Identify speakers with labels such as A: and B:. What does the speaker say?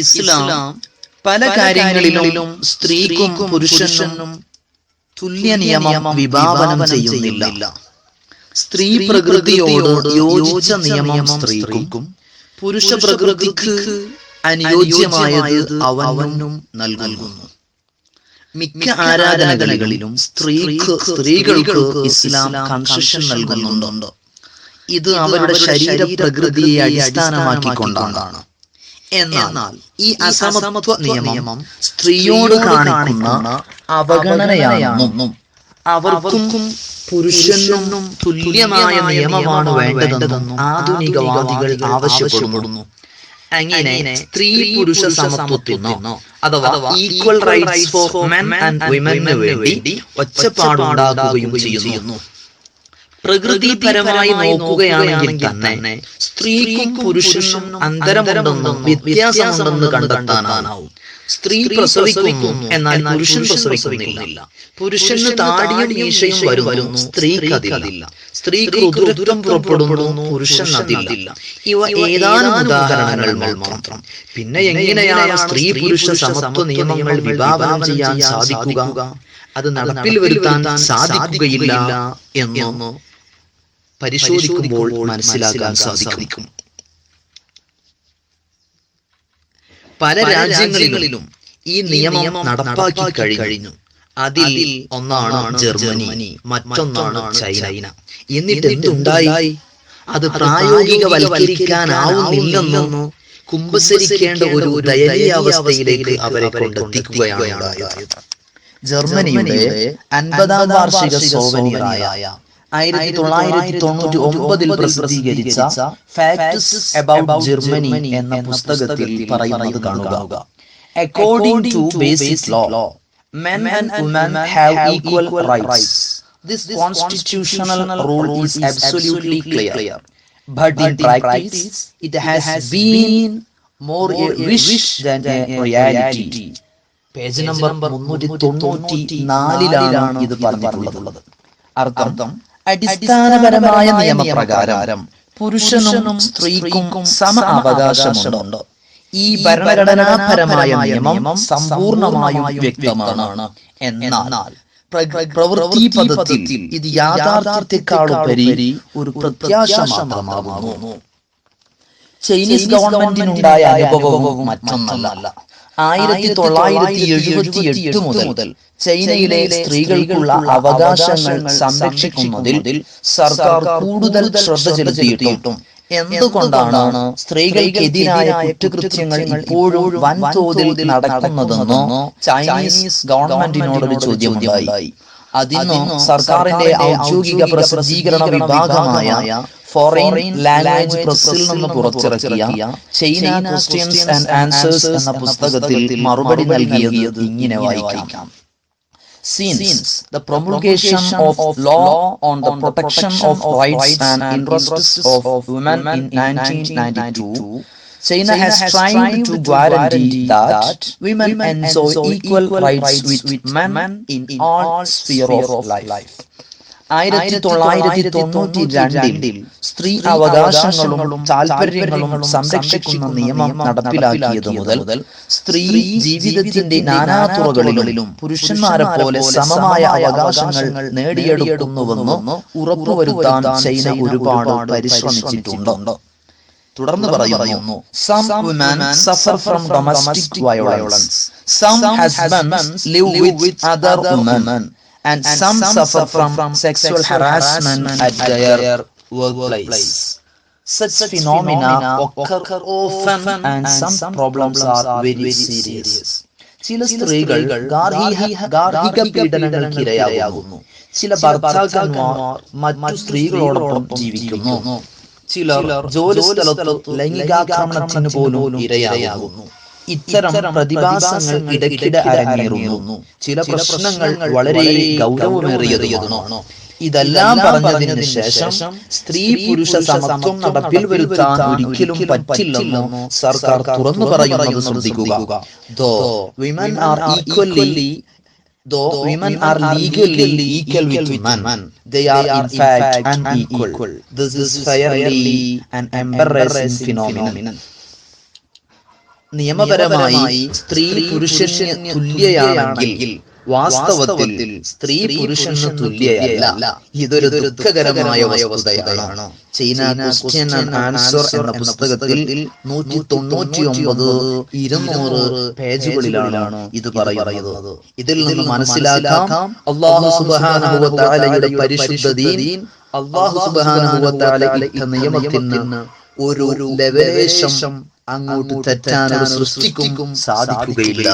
A: ഇസ്ലാം പല കാര്യങ്ങളിലും സ്ത്രീക്കും പുരുഷനും തുല്യ നിയമം വിഭാവനം ചെയ്യുന്നില്ല. സ്ത്രീ പ്രകൃതിയോട് യോജിച്ച നിയമം സ്ത്രീക്കും പുരുഷ പ്രകൃതിക്ക് അനുയോജ്യമായത് അവനും നൽകുന്നു. മിക്ക ആരാധനകളിലും സ്ത്രീക്ക് സ്ത്രീകൾക്ക് ഇസ്ലാം കൺസെഷൻ നൽകുന്നുണ്ട്. ഇത് അവരുടെ ശരീര പ്രകൃതിയെ അടിസ്ഥാനമാക്കിക്കൊണ്ടാണ്. എന്നാൽ ഈ അസമത്വ നിയമം സ്ത്രീയോട് കാണിക്കുന്ന അവഗണനയാണെന്നും അവർക്കും പുരുഷനും തുല്യമായ നിയമമാണ് വേണ്ടതെന്നും ആധുനികവാദികൾ ആവശ്യപ്പെടുന്നു. അങ്ങനെ സ്ത്രീ പുരുഷ സമത്വത്തിനോ അഥവാ equal rights for men and women വേണ്ടി ഒച്ചപ്പാടുണ്ടാകുകയും ചെയ്യുന്നു. പ്രകൃതിപരമായി നോക്കുകയാണെങ്കിൽ തന്നെ സ്ത്രീക്കും പുരുഷനും അന്തരമുണ്ടെന്നും വ്യത്യാസമുണ്ടെന്ന് കണ്ടെത്താനാവും. സ്ത്രീ പ്രസവിക്കുന്നു എന്നാൽ പുരുഷൻ പ്രസവിക്കുന്നില്ല. പുരുഷന് താടിയും മീശയും വരുന്നു സ്ത്രീക്ക് അതില്ല. സ്ത്രീക്ക് ഋതുത്വം പുറപ്പെടുന്നു പുരുഷൻ അതില്ല. ഇവ ഏതാനും ഉദാഹരണങ്ങൾ മാത്രം. പിന്നെ എങ്ങനെയാണ് സ്ത്രീ പുരുഷ സമത്വ നിയമങ്ങൾ വിഭാവനം ചെയ്യാൻ സാധിക്കുക? അത് നടപ്പിൽ വരുത്താൻ സാധിക്കുകയില്ല എന്നൊന്ന് പരിശോധിക്കുമ്പോൾ മനസ്സിലാക്കാൻ സാധിക്കും. പല രാജ്യങ്ങളിലും ഈ നിയമം നടപ്പാക്കി കഴിഞ്ഞു. അതിൽ ഒന്നാണ് ജർമ്മനി മറ്റൊന്നാണ് ചൈന. എന്നിട്ട് എന്തുണ്ടായി? അത് പ്രായോഗികവൽക്കരിക്കാനാവുന്നില്ലെന്നോ കുമ്പസരിക്കേണ്ട ഒരു ദയനീയാവസ്ഥയിലേക്ക് അവരെ കൊണ്ടെത്തിക്കുകയാണ് ജർമ്മനിയുടെ അൻപതാം വാർഷിക സോവനിയറായ ആയിരത്തി തൊള്ളായിരത്തി തൊണ്ണൂറ്റി ഒമ്പതിൽ പ്രസിദ്ധീകരിച്ച ഫാക്ട്സ് അബൌട്ട് ജർമ്മനി എന്ന പുസ്തകത്തിൽ പറയുന്നത് കാണുക. According to basic law men and women have equal rights. This constitutional rule is absolutely clear. But in practice, it has been more a wish than a reality. Page number മുന്നൂറ്റി തൊണ്ണൂറ്റി നാലിലാണ് ഇത് പറഞ്ഞിട്ടുള്ളത്. അർത്ഥം അടിസ്ഥാനപരമായ നിയമപ്രകാരം പുരുഷനും സ്ത്രീക്കും സമ അവകാശമുണ്ട്. ഈ ഭരണഘടനാപരമായ നിയമം സമ്പൂർണമായും വ്യക്തമാണ്. എന്നാൽ പ്രവൃത്തി പദത്തിൽ ഇത് യാഥാർത്ഥ്യത്തെക്കാളുപരി ഒരു പ്രത്യാശ മാത്രമാകുന്നു. ചൈനീസ് ഗവൺമെന്റിനുണ്ടായ അനുഭവവും മറ്റൊന്നല്ല. ആയിരത്തി തൊള്ളായിരത്തി എഴുപത്തി എട്ട് മുതൽ ചൈനയിലെ സ്ത്രീകൾക്കുള്ള അവകാശങ്ങൾ സംരക്ഷിക്കുന്നതിൽ സർക്കാർ കൂടുതൽ ശ്രദ്ധ ചെലുത്തിയിട്ടും എന്തുകൊണ്ടാണ് സ്ത്രീകൾക്കെതിരായ കുറ്റകൃത്യങ്ങൾ ഇപ്പോഴും വൻതോതിൽ നടക്കുന്നതെന്നോ ചൈനീസ് ഗവൺമെന്റിനോടൊരു ചോദ്യമുണ്ടായി. അതിന് സർക്കാരിന്റെ ഔദ്യോഗിക പ്രസിദ്ധീകരണ വിഭാഗമായ ഫോറിൻ ലാംഗ്വേജ് പ്രസിൽ നിന്ന് പുറത്തിറക്കിയ ചൈന ക്വസ്റ്റ്യൻസ് ആൻഡ് ആൻസേഴ്സ് എന്ന പുസ്തകത്തിൽ മറുപടി നൽകിയത് ഇങ്ങനെ വായിക്കാം. Since the promulgation of law on the protection of rights and interests of women in 1992, China has tried to guarantee that women enjoy equal rights with men in all spheres of life. ആയിരത്തി തൊള്ളായിരത്തി തൊണ്ണൂറ്റി രണ്ടിൽ സ്ത്രീ അവകാശങ്ങളും താല്പര്യങ്ങളും സംരക്ഷിക്കുന്ന നിയമം നടപ്പിലാക്കിയത് മുതൽ സ്ത്രീ ജീവിതത്തിന്റെ നാനാ തുറകളിലും പുരുഷന്മാരെ പോലെ സമമായ അവകാശങ്ങൾ നേടിയെടുക്കുന്നുവെന്ന് ഉറപ്പുവരുത്താൻ ചൈന ഒരുപാട് പരിശ്രമിച്ചിട്ടുണ്ട്. തുടർന്ന് പറയുന്നു some women suffer from domestic violence some husbands live with other women and some suffer from sexual harassment at their workplace. Such phenomena occur often and some problems are very serious. ചില സ്ത്രീകൾ ഗാർഹിക പീഡനങ്ങൾക്ക് ഇരയാകുന്നു ചില ഭർത്താക്കന്മാർ മറ്റു സ്ത്രീകളോടൊപ്പം ജീവിക്കുന്നു ചിലർ ജോലി സ്ഥലത്ത് ലൈംഗികാക്രമണത്തിന് പോലും ഇരയാകുന്നു. ഇത്തരം പ്രതിഭാസങ്ങൾ ഇടയ്ക്കിടെ അരങ്ങേറുന്നു. ചില പ്രശ്നങ്ങൾ വളരെ ഗൗരവമേറിയതാണ് ഇതെല്ലാം പറഞ്ഞതിന് ശേഷം സ്ത്രീ പുരുഷ സമത്വം നടപ്പിൽ വരുത്താൻ ഒരിക്കലും പറ്റില്ലെന്ന് സർക്കാർ തുറന്നു പറയുന്നത് ശ്രദ്ധിക്കുക. Though women are equally Though women are legally equal with men, they are in fact unequal. This is fairly an embarrassing phenomenon. നിയമപരമായി സ്ത്രീ പുരുഷന് തുല്യയാണെങ്കിൽ വാസ്തവത്തിൽ സ്ത്രീ പുരുഷന് തുല്യയല്ല. ഇതൊരു ദുഃഖകരമായ വസ്തുതയാണ്. ചൈന ക്വസ്റ്റ്യൻ ആൻസർ എന്ന പുസ്തകത്തിൽ നൂറ്റി തൊണ്ണൂറ്റി ഒമ്പത് ഇരുന്നൂറ് പേജുകളിലാണ് ഇത് പറയുന്നത്. ഇതിൽ നിന്ന് മനസ്സിലാക്കാം അള്ളാഹു സുബാനുഭവത്താലയുടെ പരിശുദ്ധ ദീൻ അള്ളാഹു സുബാനുഭവത്താലയുടെ നിയമത്തിൽ നിന്ന് ഒരു ലവലേശം അങ്ങോട്ട് തെറ്റാനോ സൃഷ്ടിക്കും സാധിക്കുകയില്ല.